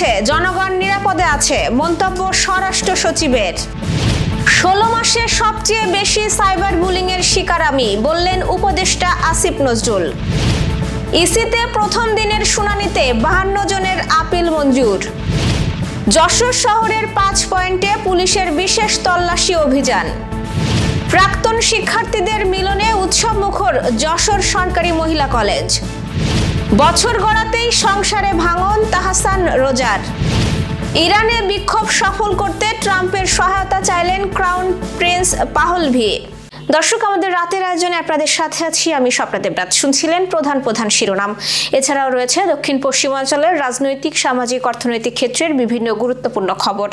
আছে জনগণ নিরাপদে আছে, মন্তব্য স্বরাষ্ট্র সচিবের। ষোলো মাসে সবচেয়ে বেশি সাইবার বুলিংয়ের শিকার আমি, বললেন উপদেষ্টা আসিফ নজরুল। ইসিতে প্রথম দিনের শুনানিতে বাহান্ন জনের আপিল মঞ্জুর। যশোর শহরের পাঁচ পয়েন্টে পুলিশের বিশেষ তল্লাশি অভিযান। প্রাক্তন শিক্ষার্থীদের মিলনে উৎসব মুখর যশোর সরকারি মহিলা কলেজ। বছর গড়াতেই সংসারে ভাঙন তাহাসান রোজার। ইরানে বিক্ষোভ সফল করতে ট্রাম্পের সহায়তা চাইলেন ক্রাউন প্রিন্স পাহলভি। দর্শক, আমাদের রাতের আয়োজনে আপনাদের সাথে আছি আমি স্বপ্নদেব রাত শুনছিলেন প্রধান প্রধান শিরোনাম। এছাড়াও রয়েছে দক্ষিণ পশ্চিমাঞ্চলের রাজনৈতিক, সামাজিক, অর্থনৈতিক ক্ষেত্রের বিভিন্ন গুরুত্বপূর্ণ খবর।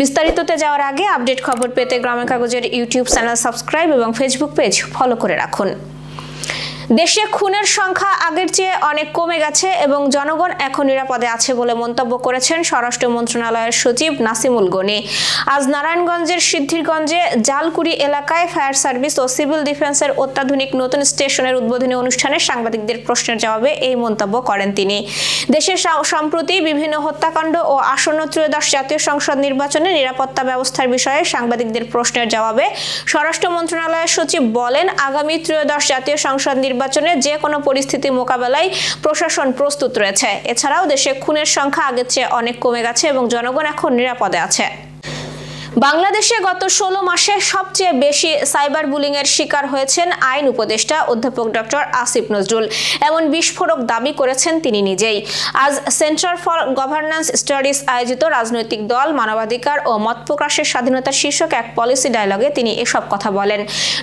বিস্তারিততে যাওয়ার আগে আপডেট খবর পেতে গ্রামের কাগজের ইউটিউব চ্যানেল সাবস্ক্রাইব এবং ফেসবুক পেজ ফলো করে রাখুন। দেশে খুনের সংখ্যা আগের চেয়ে অনেক কমে গেছে এবং জনগণ এখন নিরাপদে আছে বলে মন্তব্য করেছেন স্বরাষ্ট্র মন্ত্রণালয়ের সচিব নাসিমুল গনি। আজ নারায়ণগঞ্জের সিদ্ধিরগঞ্জে জালকুড়ি এলাকায় ফায়ার সার্ভিস ও সিভিল ডিফেন্সের অত্যাধুনিক নতুন স্টেশনের উদ্বোধনী অনুষ্ঠানে সাংবাদিকদের প্রশ্নের জবাবে এই মন্তব্য করেন তিনি। দেশের সা- সম্প্রতি বিভিন্ন হত্যাকাণ্ড ও আসন্ন ত্রয়োদশ জাতীয় সংসদ নির্বাচনে নিরাপত্তা ব্যবস্থার বিষয়ে সাংবাদিকদের প্রশ্নের জবাবে স্বরাষ্ট্র মন্ত্রণালয়ের সচিব বলেন, আগামী ত্রয়োদশ জাতীয় সংসদ নির্বাচনে যে কোনো পরিস্থিতি মোকাবেলায় প্রশাসন প্রস্তুত রয়েছে। এছাড়াও দেশে খুনের সংখ্যা আগের চেয়ে অনেক কমে গেছে এবং জনগণ এখন নিরাপদে আছে। বাংলাদেশে গত ষোলো মাসে সবচেয়ে বেশি সাইবার বুলিং এর শিকার হয়েছেন আইন উপদেষ্টা অধ্যাপক ডক্টর আসিফ নজরুল। এমন বিস্ফোরক দাবি করেছেন তিনি নিজেই। আজ সেন্টার ফর গভর্নেন্স স্টাডিজ আয়োজিত রাজনৈতিক দল, মানবাধিকার ও মত প্রকাশের স্বাধীনতা শীর্ষক এক পলিসি ডায়লগে তিনি এসব কথা বলেন।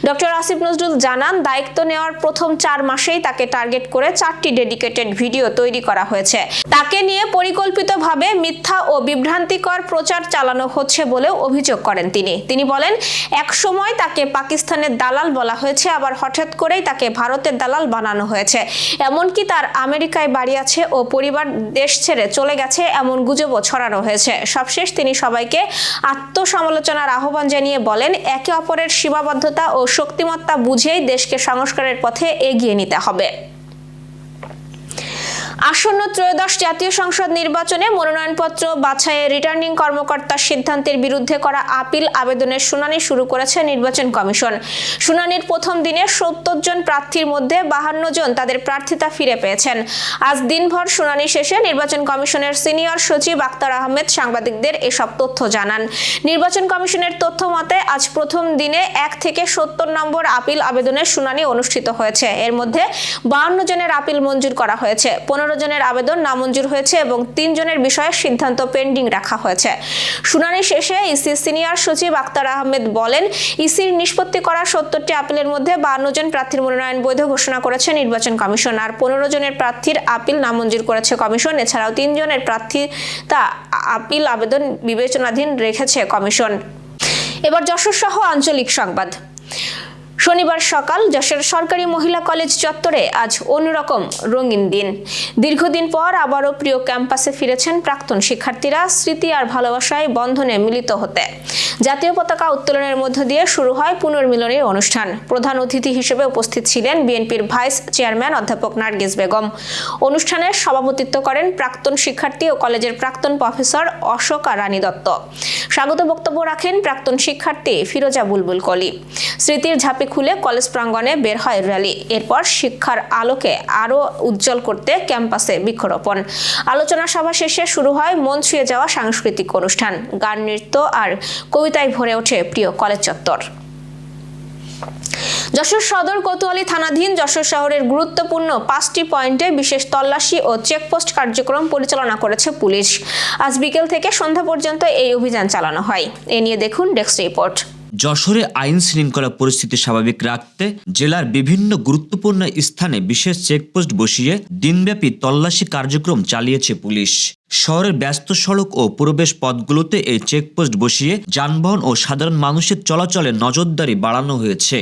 ডক্টর আসিফ নজরুল জানান, দায়িত্ব নেওয়ার প্রথম চার মাসেই তাকে টার্গেট করে চারটি ডেডিকেটেড ভিডিও তৈরি করা হয়েছে। তাকে নিয়ে পরিকল্পিতভাবে মিথ্যা ও বিভ্রান্তিকর প্রচার চালানো হচ্ছে বলেও অভিযোগ করেন তিনি। তিনি বলেন, এক সময় তাকে পাকিস্তানের দালাল বলা হয়েছে, আবার হঠাৎ করেই তাকে ভারতের দালাল বানানো হয়েছে। এমনকি তার আমেরিকায় বাড়ি আছে ও পরিবার দেশ ছেড়ে চলে গেছে, এমন গুজবও ছড়ানো হয়েছে। সবশেষ তিনি সবাইকে আত্মসমালোচনার আহ্বান জানিয়ে বলেন, একে অপরের সীমাবদ্ধতা ও শক্তিমত্তা বুঝেই দেশকে সংস্কারের পথে এগিয়ে নিতে হবে। আসন্ন ত্রয়োদশ জাতীয় সংসদ নির্বাচনে মনোনয়নপত্র বাছাইয়ে রিটার্নিং কর্মকর্তার সিদ্ধান্তের বিরুদ্ধে করা আপিল আবেদনের শুনানি শুরু করেছে নির্বাচন কমিশন। শুনানির প্রথম দিনে সত্তর জন প্রার্থীর মধ্যে বাহান্ন জন তাদের প্রার্থিতা ফিরে পেয়েছেন। আজ দিনভর শুনানি শেষে নির্বাচন কমিশনের সিনিয়র সচিব আক্তার আহমেদ সাংবাদিকদের এসব তথ্য জানান। নির্বাচন কমিশনের তথ্য মতে, আজ প্রথম দিনে এক থেকে সত্তর নম্বর আপিল আবেদনের শুনানি অনুষ্ঠিত হয়েছে। এর মধ্যে বাহান্ন জনের আপিল মঞ্জুর করা হয়েছে। পনেরো জনের আবেদন নামঞ্জুর হয়েছে এবং তিন জনের বিষয়ে সিদ্ধান্ত পেন্ডিং রাখা হয়েছে। শুনানি শেষে ইসি সিনিয়র সচিব আক্তার আহমেদ বলেন, ইসির নিষ্পত্তি করা সত্তরটি আপিলের মধ্যে বাহান্ন জন প্রার্থীর মনোনয়ন বৈধ ঘোষণা করেছে নির্বাচন কমিশন, আর পনেরো জনের প্রার্থীর আপিল নামঞ্জুর করেছে কমিশন। এছাড়াও তিন জনের প্রার্থী তা আপিল আবেদন বিবেচনাধীন রেখেছে কমিশন। এবার যশোর সহ আঞ্চলিক সংবাদ। শনিবার সকাল যশোর সরকারি মহিলা কলেজ চত্বরে আজ অন্যরকম রঙিন দিন। দীর্ঘদিন পর আবারও প্রিয় ক্যাম্পাসে ফিরেছেন প্রাক্তন শিক্ষার্থীরা, স্মৃতি আর ভালোবাসায় বন্ধনে মিলিত হতে। জাতীয় পতাকা উত্তোলনের মধ্য দিয়ে শুরু হয় পুনর্মিলনের অনুষ্ঠান। প্রধান অতিথি হিসেবে উপস্থিত ছিলেন বিএনপির ভাইস চেয়ারম্যান অধ্যাপক নার্গিস বেগম। অনুষ্ঠানে সভাপতিত্ব করেন প্রাক্তন শিক্ষার্থী ও কলেজের প্রাক্তন প্রফেসর অশোকা রানী দত্ত। স্বাগত বক্তব্য রাখেন প্রাক্তন শিক্ষার্থী ফিরোজা বুলবুল কলি। স্মৃতির ঝাঁপি খুলে কলেজ প্রাঙ্গণে বের হয় র্যালি। এরপর শিক্ষার আলোকে আরও উজ্জ্বল করতে ক্যাম্পাসে বৃক্ষরোপণ। আলোচনা সভা শেষে শুরু হয় মন ছুঁয়ে যাওয়া সাংস্কৃতিক অনুষ্ঠান। গান, নৃত্য আর কবিতায় ভরে ওঠে প্রিয় কলেজ চত্বর। যশোর সদর কোতোয়ালি থানাধীন যশোর শহরের গুরুত্বপূর্ণ পাঁচটি পয়েন্টে বিশেষ তল্লাশি ও চেকপোস্ট কার্যক্রম পরিচালনা করেছে পুলিশ। আজ বিকেল থেকে সন্ধ্যা পর্যন্ত এই অভিযান চালানো হয়। এ নিয়ে দেখুন ডেস্ক রিপোর্ট। যশোরে আইন শৃঙ্খলা পরিস্থিতি স্বাভাবিক রাখতে জেলার বিভিন্ন গুরুত্বপূর্ণ স্থানে বিশেষ চেকপোস্ট বসিয়ে দিনব্যাপী তল্লাশি কার্যক্রম চালিয়েছে পুলিশ। শহরের ব্যস্ত সড়ক ও প্রবেশ পথগুলোতে এই চেকপোস্ট বসিয়ে যানবাহন ও সাধারণ মানুষের চলাচলে নজরদারি বাড়ানো হয়েছে।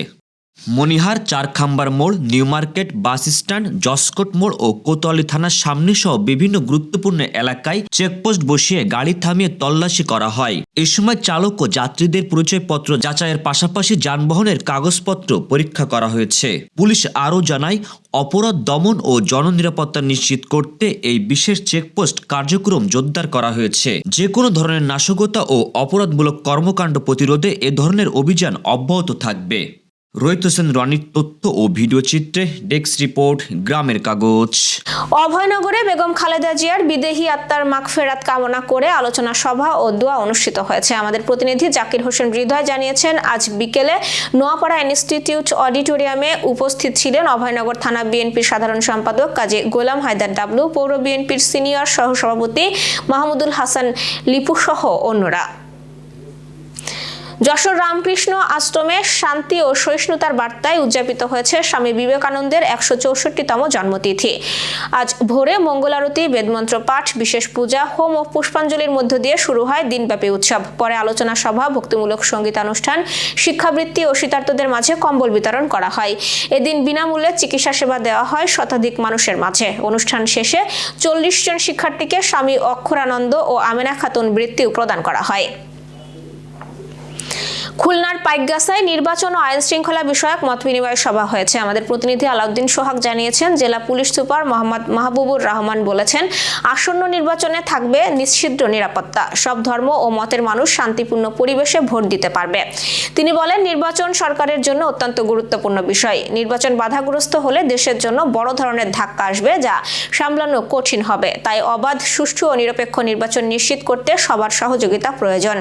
মনিহার, চারখাম্বার মোড়, নিউ মার্কেট, বাস স্ট্যান্ড জসকোট মোড় ও কোতোয়ালি থানার সামনে সহ বিভিন্ন গুরুত্বপূর্ণ এলাকায় চেকপোস্ট বসিয়ে গাড়ি থামিয়ে তল্লাশি করা হয়। এই সময় চালক ও যাত্রীদের পরিচয়পত্র যাচাইয়ের পাশাপাশি যানবাহনের কাগজপত্র পরীক্ষা করা হয়েছে। পুলিশ আরও জানায়, অপরাধ দমন ও জননিরাপত্তা নিশ্চিত করতে এই বিশেষ চেকপোস্ট কার্যক্রম জোরদার করা হয়েছে। যে কোনো ধরনের নাশকতা ও অপরাধমূলক কর্মকাণ্ড প্রতিরোধে এ ধরনের অভিযান অব্যাহত থাকবে। রোহিত হোসেন, রনির তথ্য ও ভিডিও চিত্রে ডেস্ক রিপোর্ট, গ্রামের কাগজ। অভয়নগরে বেগম খালেদা জিয়ার বিদেহী আত্মার মাগফেরাত কামনা করে আলোচনা সভা ও দোয়া অনুষ্ঠিত হয়েছে। আমাদের প্রতিনিধি জাকির হোসেন হৃদয় জানিয়েছেন, আজ বিকেলে নোয়াপাড়া ইনস্টিটিউট অডিটোরিয়ামে উপস্থিত ছিলেন অভয়নগর থানা বিএনপির সাধারণ সম্পাদক কাজী গোলাম হায়দার ডাবলু, পৌর বিএনপির সিনিয়র সহসভাপতি মাহমুদুল হাসান লিপু সহ অন্যরা। যশোর রামকৃষ্ণ আশ্রমে শান্তি ও সহিষ্ণুতার বার্তায় উদযাপিত হয়েছে স্বামী বিবেকানন্দের একশো চৌষট্টিতম জন্মতিথি। আজ ভোরে মঙ্গলারতি বেদমন্ত্র পাঠ, বিশেষ পূজা, হোম ও পুষ্পাঞ্জলির মধ্য দিয়ে শুরু হয় দিনব্যাপী উৎসব। পরে আলোচনা সভা, ভক্তিমূলক সঙ্গীতানুষ্ঠান, শিক্ষাবৃত্তি ও শীতার্থদের মাঝে কম্বল বিতরণ করা হয়। এদিন বিনামূল্যে চিকিৎসা সেবা দেওয়া হয় শতাধিক মানুষের মাঝে। অনুষ্ঠান শেষে চল্লিশ জন শিক্ষার্থীকে স্বামী অক্ষরানন্দ ও আমেনা খাতুন বৃত্তিও প্রদান করা হয়। খুলনার পাইকগাছায় নির্বাচন ও আইন শৃঙ্খলা বিষয়ক মত বিনিময় সভা হয়েছে। আমাদের প্রতিনিধি আলাউদ্দিন সোহাগ জানিয়েছেন, জেলা পুলিশ সুপার মোহাম্মদ মাহবুবুর রহমান বলেছেন, আসন্ন নির্বাচনে থাকবে নিশ্চিদ্র নিরাপত্তা। সব ধর্ম ও মতের মানুষ শান্তিপূর্ণ পরিবেশে ভোট দিতে পারবে। তিনি বলেন, নির্বাচন সরকারের জন্য অত্যন্ত গুরুত্বপূর্ণ বিষয়। নির্বাচন বাধাগ্রস্ত হলে দেশের জন্য বড় ধরনের ধাক্কা আসবে যা সামলানো কঠিন হবে। তাই অবাধ, সুষ্ঠু ও নিরপেক্ষ নির্বাচন নিশ্চিত করতে সবার সহযোগিতা প্রয়োজন।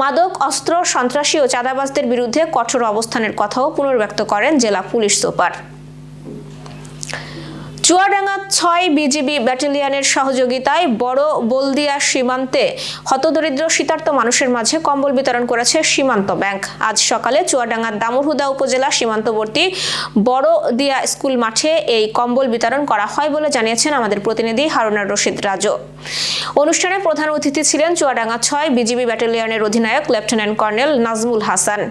মাদক, অস্ত্র, সন্ত্রাসী ও চাঁদাবাজদের বিরুদ্ধে কঠোর অবস্থানের কথাও পুনর্ব্যক্ত করেন জেলা পুলিশ সুপার। চুয়াডাঙ্গা ছয় বিজিবি ব্যাটালিয়নের সহযোগিতায় বড় বলদিয়া সীমান্তে হতদরিদ্র শীতার্ত মানুষের মাঝে কম্বল বিতরণ করেছে সীমান্ত ব্যাংক। আজ সকালে চুয়াডাঙ্গার দামুরহুদা উপজেলা সীমান্তবর্তী বড়দিয়া স্কুল মাঠে এই কম্বল বিতরণ করা হয় বলে জানিয়েছেন আমাদের প্রতিনিধি হারুনার রশিদ রাজু। অনুষ্ঠানে প্রধান অতিথি ছিলেন চুয়াডাঙ্গা ছয় বিজিবি ব্যাটালিয়নের অধিনায়ক লেফটেন্যান্ট কর্নেল নাজমুল হাসান।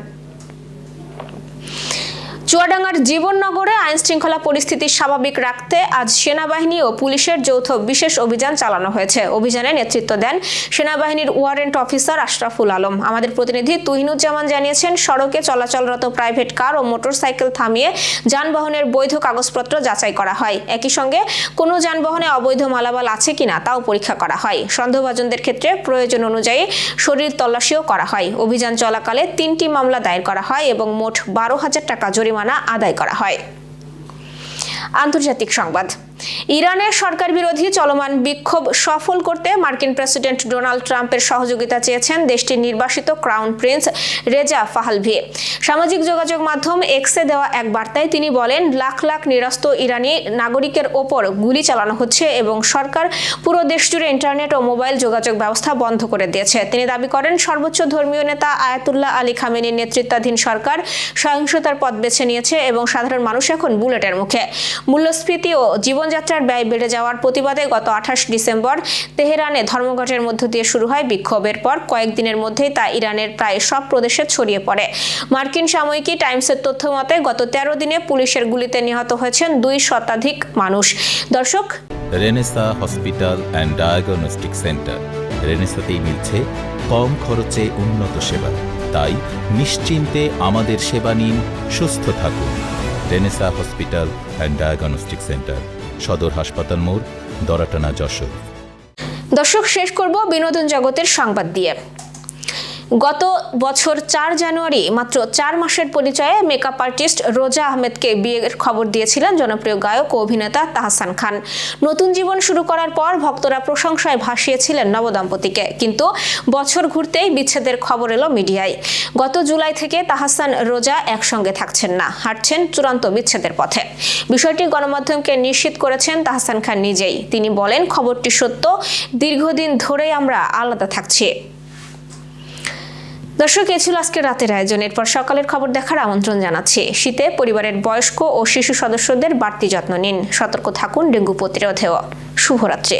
চুয়াডাঙ্গার জীবননগরে আইন শৃঙ্খলা পরিস্থিতি স্বাভাবিক রাখতে আজ সেনাবাহিনী ও পুলিশের যৌথ বিশেষ অভিযান চালানো হয়েছে। অভিযানে নেতৃত্ব দেন সেনাবাহিনীর ওয়ারেন্ট অফিসার আশরাফুল আলম। আমাদের প্রতিনিধি তুহিনুজ্জামান জানিয়েছেন, সড়কে চলাচলরত প্রাইভেট কার ও মোটরসাইকেল থামিয়ে যানবাহনের বৈধ কাগজপত্র যাচাই করা হয়। একই সঙ্গে কোনো যানবাহনে অবৈধ মালামাল আছে কিনা তাও পরীক্ষা করা হয়। সন্দেহভাজনদের ক্ষেত্রে প্রয়োজন অনুযায়ী শরীর তল্লাশিও করা হয়। অভিযান চলাকালে তিনটি মামলা দায়ের করা হয় এবং মোট বারো হাজার টাকা জরিমানা আদায় করা হয়। আন্তর্জাতিক সংবাদ। ইরানের সরকার বিরোধী চলমান বিক্ষোভ সফল করতে মার্কিন প্রেসিডেন্ট ডোনাল্ড ট্রাম্পের সহযোগিতা চেয়েছেন দেশটির নির্বাসিত ক্রাউন প্রিন্স রেজা ফাহালভি। সামাজিক যোগাযোগ মাধ্যম এক্সে দেওয়া এক বার্তায় তিনি বলেন, লাখ লাখ নিরস্ত ইরানি নাগরিকের ওপর গুলি চালানো হচ্ছে এবং সরকার পুরো দেশ জুড়ে ইন্টারনেট ও মোবাইল যোগাযোগ ব্যবস্থা বন্ধ করে দিয়েছে। তিনি দাবি করেন, সর্বোচ্চ ধর্মীয় নেতা আয়াতুল্লাহ আলী খামেনির নেতৃত্বাধীন সরকার সহিংসতার পথ বেছে নিয়েছে এবং সাধারণ মানুষ এখন বুলেটের মুখে। মূল্যস্ফীতি ও জীবনযাত্রার ব্যয় বেড়ে যাওয়ার প্রতিবাদে গত আঠাশ ডিসেম্বর তেহরানে ধর্মঘটের মধ্য দিয়ে শুরু হয় বিক্ষোভের পর কয়েকদিনের মধ্যেই তা ইরানের প্রায় সব প্রদেশে ছড়িয়ে পড়ে। মার্কিন সাময়িকী টাইমসের তথ্য মতে, গত তেরো দিনে পুলিশের গুলিতে নিহত হয়েছেন দুই শতাধিক মানুষ। দর্শক, Renaissance hospital and diagnostic centre. রেনেসাতেই মিলছে কম খরচে উন্নত সেবা। তাই নিশ্চিন্তে আমাদের সেবা নিন, সুস্থ থাকুন। Renaissance hospital and diagnostic centre. সদর হাসপাতাল মোড় দরাটানা যশোর। দর্শক শেষ করব বিনোদন জগতের সংবাদ দিয়ে। গত বছর চার জানুয়ারি, মাত্র চার মাসের পরিচয়ে মেকআপ আর্টিস্ট রোজা আহমেদকে বিয়ের খবর দিয়েছিলেন জনপ্রিয় গায়ক ও অভিনেতা তাহসান খান। নতুন জীবন শুরু করার পর ভক্তরা প্রশংসায় ভাসিয়েছিলেন নবদম্পতিকে। কিন্তু বছর ঘুরতেই বিচ্ছেদের খবর এলো মিডিয়ায়। গত জুলাই থেকে তাহসান, রোজা একসঙ্গে থাকছেন না, হাঁটছেন চূড়ান্ত বিচ্ছেদের পথে। বিষয়টি গণমাধ্যমকে নিশ্চিত করেছেন তাহসান খান নিজেই। তিনি বলেন, খবরটি সত্য, দীর্ঘদিন ধরেই আমরা আলাদা থাকছি। দর্শক, এ ছিল আজকের রাতের আয়োজন। এরপর সকালের খবর দেখার আমন্ত্রণ জানাচ্ছি। শীতে পরিবারের বয়স্ক ও শিশু সদস্যদের বাড়তি যত্ন নিন। সতর্ক থাকুন ডেঙ্গু প্রতিরোধেও। শুভরাত্রি।